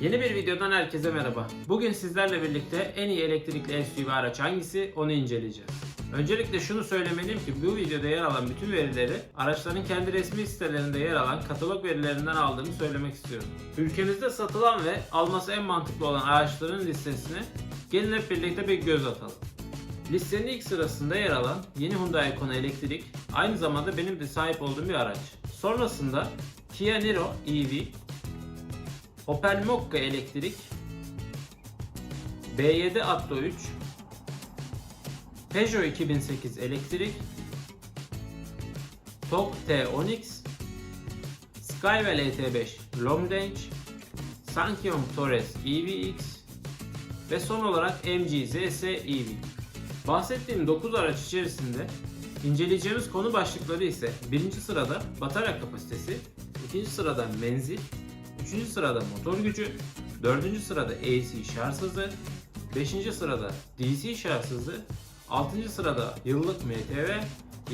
Yeni bir videodan herkese merhaba. Bugün sizlerle birlikte en iyi elektrikli SUV araç hangisi onu inceleyeceğiz. Öncelikle şunu söylemeliyim ki bu videoda yer alan bütün verileri araçların kendi resmi sitelerinde yer alan katalog verilerinden aldığımı söylemek istiyorum. Ülkemizde satılan ve alması en mantıklı olan araçların listesine gelin hep birlikte bir göz atalım. Listenin ilk sırasında yer alan yeni Hyundai Kona Elektrik aynı zamanda benim de sahip olduğum bir araç. Sonrasında Kia Niro EV, Opel Mokka elektrik, B7 Atto 3, Peugeot 2008 elektrik, Tok T10X, Skywell ET5 Long Range, Sankyong Torres EVX ve son olarak MG ZS EV. Bahsettiğim 9 araç içerisinde inceleyeceğimiz konu başlıkları ise birinci sırada batarya kapasitesi, ikinci sırada menzil, Üçüncü sırada motor gücü, dördüncü sırada AC şarj hızı, beşinci sırada DC şarj hızı, altıncı sırada yıllık MTV,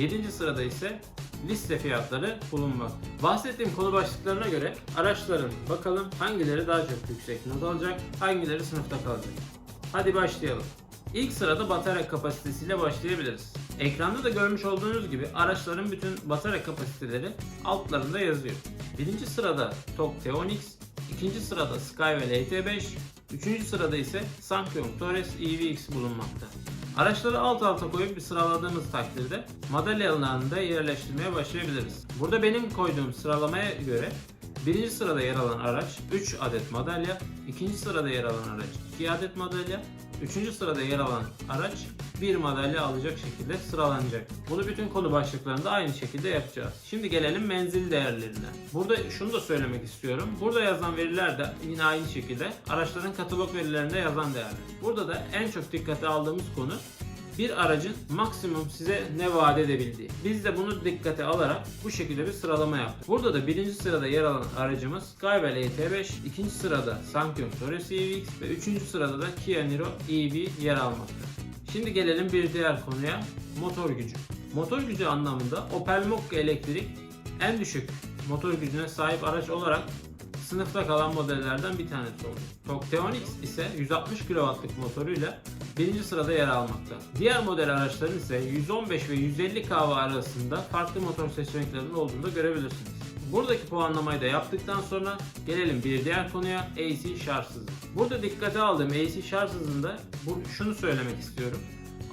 yedinci sırada ise liste fiyatları bulunmak. Bahsettiğim konu başlıklarına göre araçların bakalım hangileri daha çok yüksek not alacak, hangileri sınıfta kalacak. Hadi başlayalım. İlk sırada batarya kapasitesiyle başlayabiliriz. Ekranda da görmüş olduğunuz gibi araçların bütün batarya kapasiteleri altlarında yazıyor. Birinci sırada Tok T10X, ikinci sırada Skywell ET5, üçüncü sırada ise Sankyong Torres EVX bulunmakta. Araçları alt alta koyup bir sıraladığımız takdirde madalyalarını yerleştirmeye başlayabiliriz. Burada benim koyduğum sıralamaya göre birinci sırada yer alan araç 3 adet madalya, ikinci sırada yer alan araç 2 adet madalya, üçüncü sırada yer alan araç 1 madalya alacak şekilde sıralanacak. Bunu bütün konu başlıklarında aynı şekilde yapacağız. Şimdi gelelim menzil değerlerine. Burada şunu da söylemek istiyorum. Burada yazan veriler de yine aynı şekilde araçların katalog verilerinde yazan değerler. Burada da en çok dikkate aldığımız konu bir aracın maksimum size ne vaat edebildiği. Biz de bunu dikkate alarak bu şekilde bir sıralama yaptık. Burada da birinci sırada yer alan aracımız Skywell ET5, ikinci sırada Sankyong Torres EVX ve üçüncü sırada da Kia Niro EV yer almakta. Şimdi gelelim bir diğer konuya motor gücü. Motor gücü anlamında Opel Mokka elektrik en düşük motor gücüne sahip araç olarak sınıfta kalan modellerden bir tanesi oldu. Tok T10X ise 160 kW'lık motoruyla birinci sırada yer almakta. Diğer model araçların ise 115 ve 150 kW arasında farklı motor seçeneklerinin olduğunu da görebilirsiniz. Buradaki puanlamayı da yaptıktan sonra gelelim bir diğer konuya AC şarj hızı. Burada dikkate aldığım AC şarj hızında şunu söylemek istiyorum.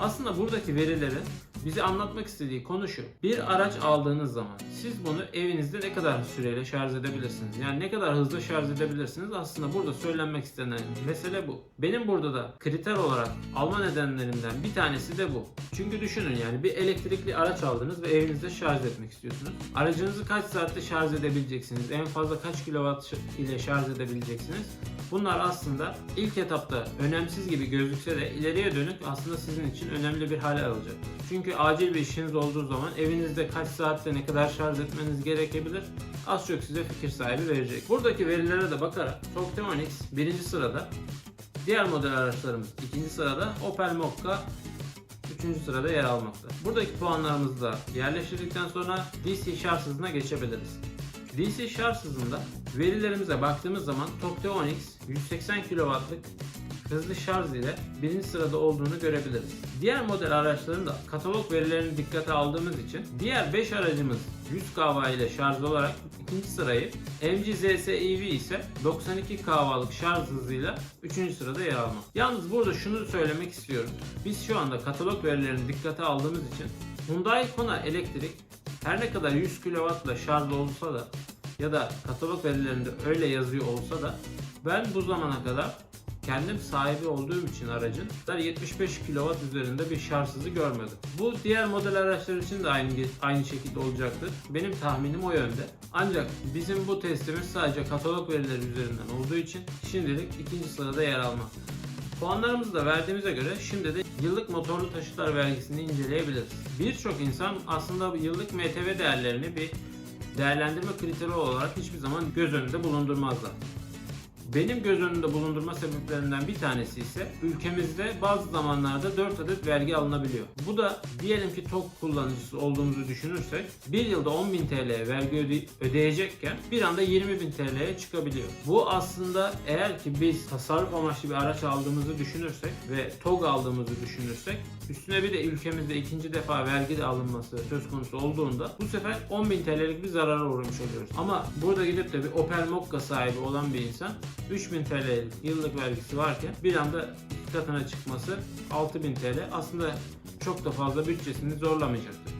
Aslında buradaki verileri bize anlatmak istediği konu şu. Bir araç aldığınız zaman siz bunu evinizde ne kadar süreyle şarj edebilirsiniz? Yani ne kadar hızlı şarj edebilirsiniz? Aslında burada söylenmek istenen mesele bu. Benim burada da kriter olarak alma nedenlerimden bir tanesi de bu. Çünkü düşünün yani bir elektrikli araç aldınız ve evinizde şarj etmek istiyorsunuz. Aracınızı kaç saatte şarj edebileceksiniz? En fazla kaç kilowatt ile şarj edebileceksiniz? Bunlar aslında ilk etapta önemsiz gibi gözükse de ileriye dönük aslında sizin için önemli bir hale alacak. Çünkü acil bir işiniz olduğu zaman evinizde kaç saatte ne kadar şarj etmeniz gerekebilir az çok size fikir sahibi verecek. Buradaki verilere de bakarak Tok T10X birinci sırada, diğer model araçlarımız ikinci sırada, Opel Mokka Üçüncü sırada yer almakta. Buradaki puanlarımızı da yerleştirdikten sonra DC şarj hızına geçebiliriz. DC şarj hızında verilerimize baktığımız zaman Tok T10X 180 kW'lık hızlı şarj ile birinci sırada olduğunu görebiliriz. Diğer model araçların da katalog verilerini dikkate aldığımız için diğer 5 aracımız 100 kW ile şarj olarak ikinci sırayı MG ZS EV ise 92 kW'lık şarj hızıyla 3. sırada yer almak. Yalnız burada şunu söylemek istiyorum. Biz şu anda katalog verilerini dikkate aldığımız için Hyundai Kona elektrik her ne kadar 100 kW ile şarj olsa da ya da katalog verilerinde öyle yazıyor olsa da ben bu zamana kadar kendim sahibi olduğum için aracın 75 kW üzerinde bir şarj görmedim. Bu diğer model araçlar için de aynı aynı şekilde olacaktır. Benim tahminim o yönde. Ancak bizim bu testimiz sadece katalog verileri üzerinden olduğu için şimdilik ikinci sırada yer almakta. Puanlarımızı da verdiğimize göre şimdi de yıllık motorlu taşıtlar vergisini inceleyebiliriz. Birçok insan aslında yıllık MTV değerlerini bir değerlendirme kriteri olarak hiçbir zaman göz önünde bulundurmazlar. Benim göz önünde bulundurma sebeplerinden bir tanesi ise ülkemizde bazı zamanlarda 4 adet vergi alınabiliyor. Bu da diyelim ki TOK kullanıcısı olduğumuzu düşünürsek bir yılda 10.000 TL vergi öde- ödeyecekken bir anda 20.000 TL'ye çıkabiliyor. Bu aslında eğer ki biz tasarruf amaçlı bir araç aldığımızı düşünürsek ve TOG aldığımızı düşünürsek üstüne bir de ülkemizde ikinci defa vergi de alınması söz konusu olduğunda bu sefer 10.000 TL'lik bir zarara uğramış oluyoruz. Ama burada gidip de bir Opel Mokka sahibi olan bir insan 3000 TL yıllık vergisi varken bir anda katına çıkması 6000 TL aslında çok da fazla bütçesini zorlamayacaktır.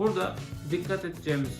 Burada dikkat edeceğimiz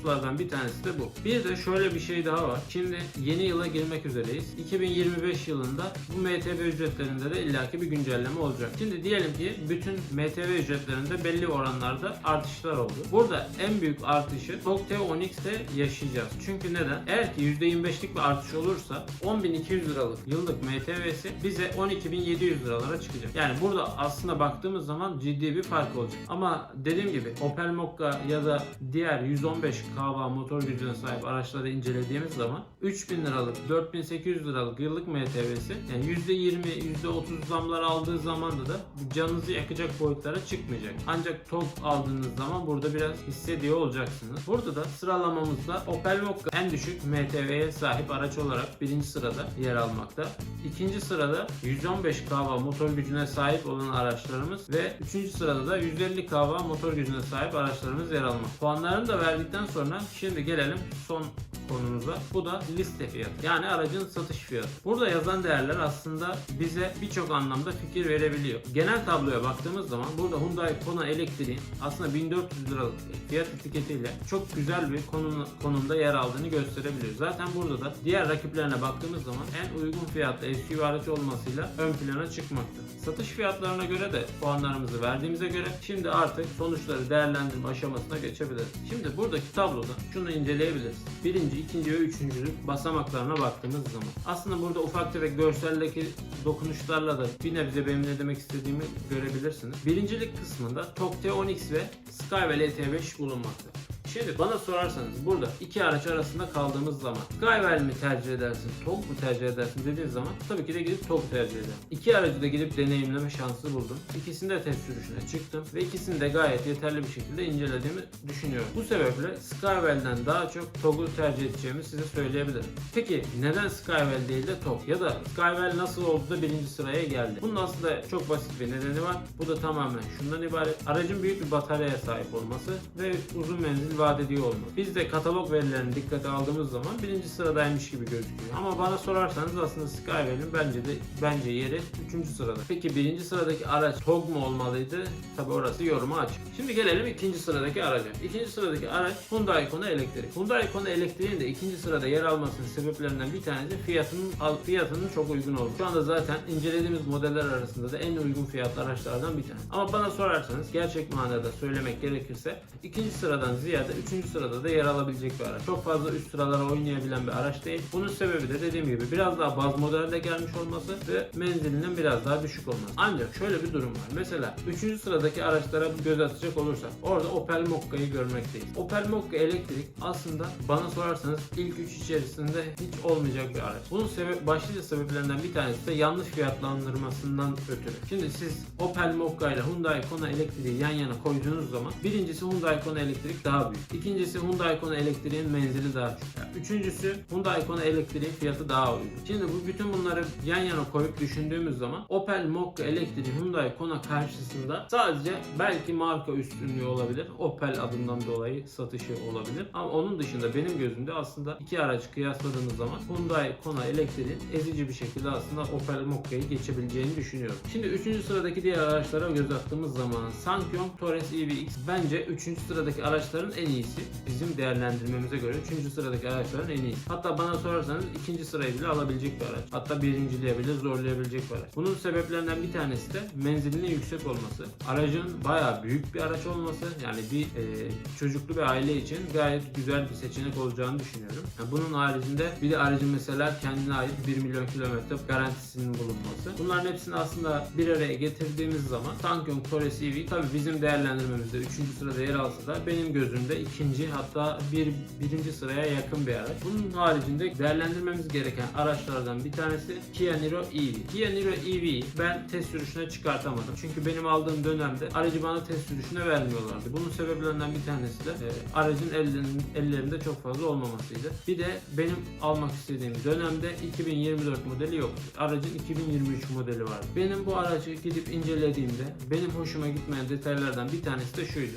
hususlardan bir tanesi de bu. Bir de şöyle bir şey daha var. Şimdi yeni yıla girmek üzereyiz. 2025 yılında bu MTB ücretlerinde de illaki bir güncelleme olacak. Şimdi diyelim ki bütün MTB ücretlerinde belli oranlarda artışlar oldu. Burada en büyük artışı TOG T10X'te yaşayacağız. Çünkü neden? Eğer ki %25'lik bir artış olursa 10.200 liralık yıllık MTV'si bize 12.700 liralara çıkacak. Yani burada aslında baktığımız zaman ciddi bir fark olacak. Ama dediğim gibi Opel Mokka ya da diğer 115 kW motor gücüne sahip araçları incelediğimiz zaman 3000 liralık 4800 liralık yıllık MTV'si yani %20 %30 zamlar aldığı zamanda da canınızı yakacak boyutlara çıkmayacak. Ancak TOG aldığınız zaman burada biraz hissediyor olacaksınız. Burada da sıralamamızda Opel Mokka en düşük MTV'ye sahip araç olarak birinci sırada yer almakta. İkinci sırada 115 kW motor gücüne sahip olan araçlarımız ve üçüncü sırada da 150 kW motor gücüne sahip araçlarımız yer almakta. Puanlarını da verdikten sonra şimdi gelelim son konumuza. Bu da liste fiyatı. Yani aracın satış fiyatı. Burada yazan değerler aslında bize birçok anlamda fikir verebiliyor. Genel tabloya baktığımız zaman burada Hyundai Kona elektriğin aslında 1400 liralık fiyat etiketiyle çok güzel bir konum, konumda yer aldığını gösterebiliyor. Zaten burada da diğer rakiplerine baktığımız zaman en uygun fiyatlı SUV araç olmasıyla ön plana çıkmakta. Satış fiyatlarına göre de puanlarımızı verdiğimize göre şimdi artık sonuçları değerlendirme aşamasına geçebiliriz. Şimdi buradaki tabloda şunu inceleyebiliriz. Birinci, ikinci ve üçüncülük basamaklarına baktığımız zaman. Aslında burada ufak tefek görseldeki dokunuşlarla da bir nebze benim ne demek istediğimi görebilirsiniz. Birincilik kısmında TOG T10X ve Skywell ET5 bulunmakta. Şimdi bana sorarsanız burada iki araç arasında kaldığımız zaman Skywell mi tercih edersin, TOG mu tercih edersin dediğiniz zaman tabii ki de gidip TOG tercih ederim. İki aracı da gidip deneyimleme şansı buldum. İkisinde de test sürüşüne çıktım ve ikisini de gayet yeterli bir şekilde incelediğimi düşünüyorum. Bu sebeple Skywell'den daha çok TOG'u tercih edeceğimi size söyleyebilirim. Peki neden Skywell değil de TOG? Ya da Skywell nasıl oldu da birinci sıraya geldi? Bunun aslında çok basit bir nedeni var. Bu da tamamen şundan ibaret. Aracın büyük bir bataryaya sahip olması ve uzun menzil vaat ediyor olması. Biz de katalog verilerini dikkate aldığımız zaman birinci sıradaymış gibi gözüküyor. Ama bana sorarsanız aslında Skywell'in bence de bence yeri üçüncü sırada. Peki birinci sıradaki araç TOG mu olmalıydı? Tabi orası yoruma açık. Şimdi gelelim ikinci sıradaki araca. İkinci sıradaki araç Hyundai Kona elektrik. Hyundai Kona elektriğin de ikinci sırada yer almasının sebeplerinden bir tanesi fiyatının fiyatının çok uygun olması. Şu anda zaten incelediğimiz modeller arasında da en uygun fiyatlı araçlardan bir tanesi. Ama bana sorarsanız gerçek manada söylemek gerekirse ikinci sıradan ziyade üçüncü sırada da yer alabilecek bir araç. Çok fazla üst sıralara oynayabilen bir araç değil. Bunun sebebi de dediğim gibi biraz daha baz modelde gelmiş olması ve menzilinin biraz daha düşük olması. Ancak şöyle bir durum var. Mesela üçüncü sıradaki araçlara göz atacak olursak orada Opel Mokka'yı görmekteyiz. Opel Mokka elektrik aslında bana sorarsanız ilk üç içerisinde hiç olmayacak bir araç. Bunun sebep, başlıca sebeplerinden bir tanesi de yanlış fiyatlandırmasından ötürü. Şimdi siz Opel Mokka ile Hyundai Kona elektriği yan yana koyduğunuz zaman birincisi Hyundai Kona elektrik daha büyük. İkincisi Hyundai Kona elektriğin menzili daha küçük. Üçüncüsü Hyundai Kona elektriğin fiyatı daha uygun. Şimdi bu bütün bunları yan yana koyup düşündüğümüz zaman Opel Mokka elektriği Hyundai Kona karşısında sadece belki marka üstünlüğü olabilir. Opel adından dolayı satışı olabilir. Ama onun dışında benim gözümde aslında iki araç kıyasladığımız zaman Hyundai Kona elektriğin ezici bir şekilde aslında Opel Mokka'yı geçebileceğini düşünüyorum. Şimdi üçüncü sıradaki diğer araçlara göz attığımız zaman Sankyong Torres EVX bence üçüncü sıradaki araçların en iyisi. Bizim değerlendirmemize göre üçüncü sıradaki araçların en iyisi. Hatta bana sorarsanız ikinci sırayı bile alabilecek bir araç. Hatta birinciliğe bile zorlayabilecek bir araç. Bunun sebeplerinden bir tanesi de menzilinin yüksek olması. Aracın bayağı büyük bir araç olması. Yani bir e, çocuklu bir aile için gayet güzel bir seçenek olacağını düşünüyorum. Yani bunun haricinde bir de aracın mesela kendine ait 1 milyon kilometre garantisinin bulunması. Bunların hepsini aslında bir araya getirdiğimiz zaman Sankyong Torres EV tabi bizim değerlendirmemizde 3. sırada yer alsa da benim gözümde ikinci hatta bir birinci sıraya yakın bir araç. Bunun haricinde değerlendirmemiz gereken araçlardan bir tanesi Kia Niro EV. Kia Niro EV'yi ben test sürüşüne çıkartamadım. Çünkü benim aldığım dönemde aracı bana test sürüşüne vermiyorlardı. Bunun sebeplerinden bir tanesi de e, aracın ellerinin, ellerinde çok fazla olmamasıydı. Bir de benim almak istediğim dönemde 2024 modeli yoktu. Aracın 2023 modeli vardı. Benim bu aracı gidip incelediğimde benim hoşuma gitmeyen detaylardan bir tanesi de şuydu.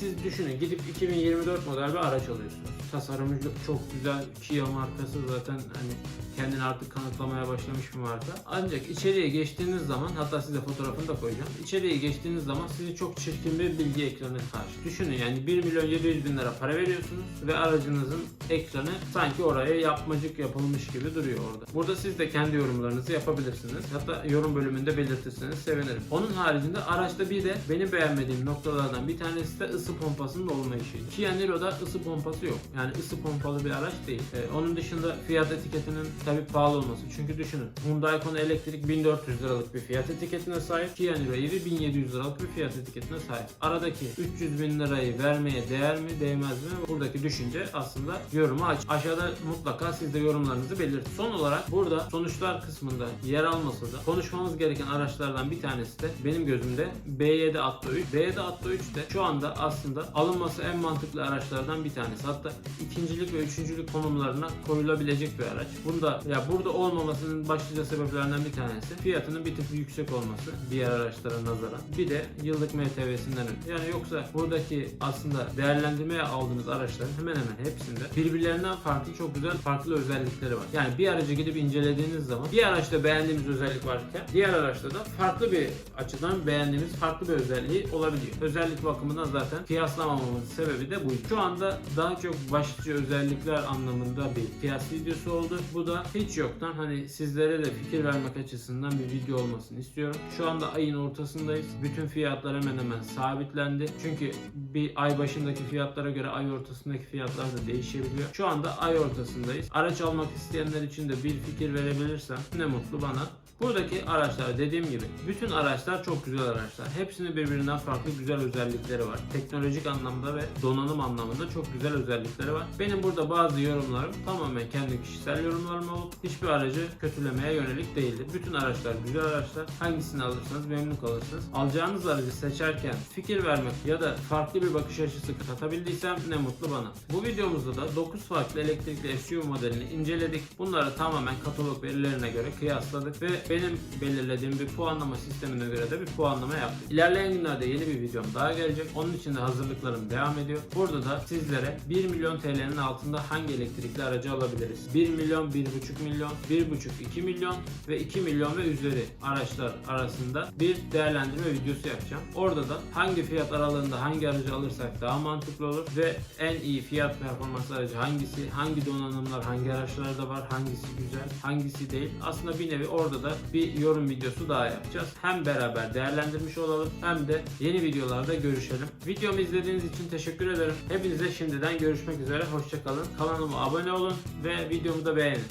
Siz düşünün gidip 2024 model bir araç alıyorsunuz. Tasarımı çok güzel. Kia markası zaten hani kendini artık kanıtlamaya başlamış bir marka. Ancak içeriye geçtiğiniz zaman hatta size fotoğrafını da koyacağım. İçeriye geçtiğiniz zaman sizi çok çirkin bir bilgi ekranı karşı. Düşünün yani 1 milyon 700 bin lira para veriyorsunuz ve aracınızın ekranı sanki oraya yapmacık yapılmış gibi duruyor orada. Burada siz de kendi yorumlarınızı yapabilirsiniz. Hatta yorum bölümünde belirtirseniz sevinirim. Onun haricinde araçta bir de benim beğenmediğim noktalardan bir tanesi de ısı pompasının olmayışıydı. Kia Niro'da ısı pompası yok. Yani ısı pompalı bir araç değil. Ee, onun dışında fiyat etiketinin tabii pahalı olması. Çünkü düşünün Hyundai Kona Elektrik 1400 liralık bir fiyat etiketine sahip. Kia Niro EV 1700 liralık bir fiyat etiketine sahip. Aradaki 300 bin lirayı vermeye değer mi değmez mi? Buradaki düşünce aslında yorumu aç. Aşağıda mutlaka siz de yorumlarınızı belirtin. Son olarak burada sonuçlar kısmında yer almasa da konuşmamız gereken araçlardan bir tanesi de benim gözümde B7 Atto 3. B7 Atto 3 de şu anda aslında alınması en mantıklı araçlardan bir tanesi. Hatta ikincilik ve üçüncülük konumlarına koyulabilecek bir araç. Bunda ya burada olmamasının başlıca sebeplerinden bir tanesi fiyatının bir tık yüksek olması diğer araçlara nazaran. Bir de yıllık MTV'sinden ötürü. Yani yoksa buradaki aslında değerlendirmeye aldığınız araçların hemen hemen hepsinde birbirlerinden farklı çok güzel farklı özellikleri var. Yani bir aracı gidip incelediğiniz zaman bir araçta beğendiğimiz özellik varken diğer araçta da farklı bir açıdan beğendiğimiz farklı bir özelliği olabiliyor. Özellik bakımından zaten kıyaslamamamın sebebi de bu. Şu anda daha çok başlıca özellikler anlamında bir kıyas videosu oldu. Bu da hiç yoktan hani sizlere de fikir vermek açısından bir video olmasını istiyorum. Şu anda ayın ortasındayız. Bütün fiyatlar hemen hemen sabitlendi. Çünkü bir ay başındaki fiyatlara göre ay ortasındaki fiyatlar da değişebiliyor. Şu anda ay ortasındayız. Araç almak isteyenler için de bir fikir verebilirsem ne mutlu bana. Buradaki araçlar dediğim gibi bütün araçlar çok güzel araçlar. Hepsinin birbirinden farklı güzel özellikleri var. Teknolojik anlamda ve donanım anlamında çok güzel özellikleri var. Benim burada bazı yorumlarım tamamen kendi kişisel yorumlarım olup hiçbir aracı kötülemeye yönelik değildir. Bütün araçlar güzel araçlar. Hangisini alırsanız memnun kalırsınız. Alacağınız aracı seçerken fikir vermek ya da farklı bir bakış açısı katabildiysem ne mutlu bana. Bu videomuzda da 9 farklı elektrikli SUV modelini inceledik. Bunları tamamen katalog verilerine göre kıyasladık ve benim belirlediğim bir puanlama sistemine göre de bir puanlama yaptık. İlerleyen günlerde yeni bir videom daha gelecek. Onun için de hazırlıklarım devam ediyor. Burada da sizlere 1 milyon TL'nin altında hangi elektrikli aracı alabiliriz? 1 milyon, 1,5 milyon, 1,5 2 milyon ve 2 milyon ve üzeri araçlar arasında bir değerlendirme videosu yapacağım. Orada da hangi fiyat aralığında hangi aracı alırsak daha mantıklı olur ve en iyi fiyat performans aracı hangisi, hangi donanımlar hangi araçlarda var, hangisi güzel, hangisi değil. Aslında bir nevi orada da bir yorum videosu daha yapacağız. Hem beraber değerlendirmiş olalım hem de yeni videolarda görüşelim. Videomu izlediğiniz için teşekkür ederim. Hepinize şimdiden görüşmek üzere. Hoşçakalın. Kanalıma abone olun ve videomu da beğenin.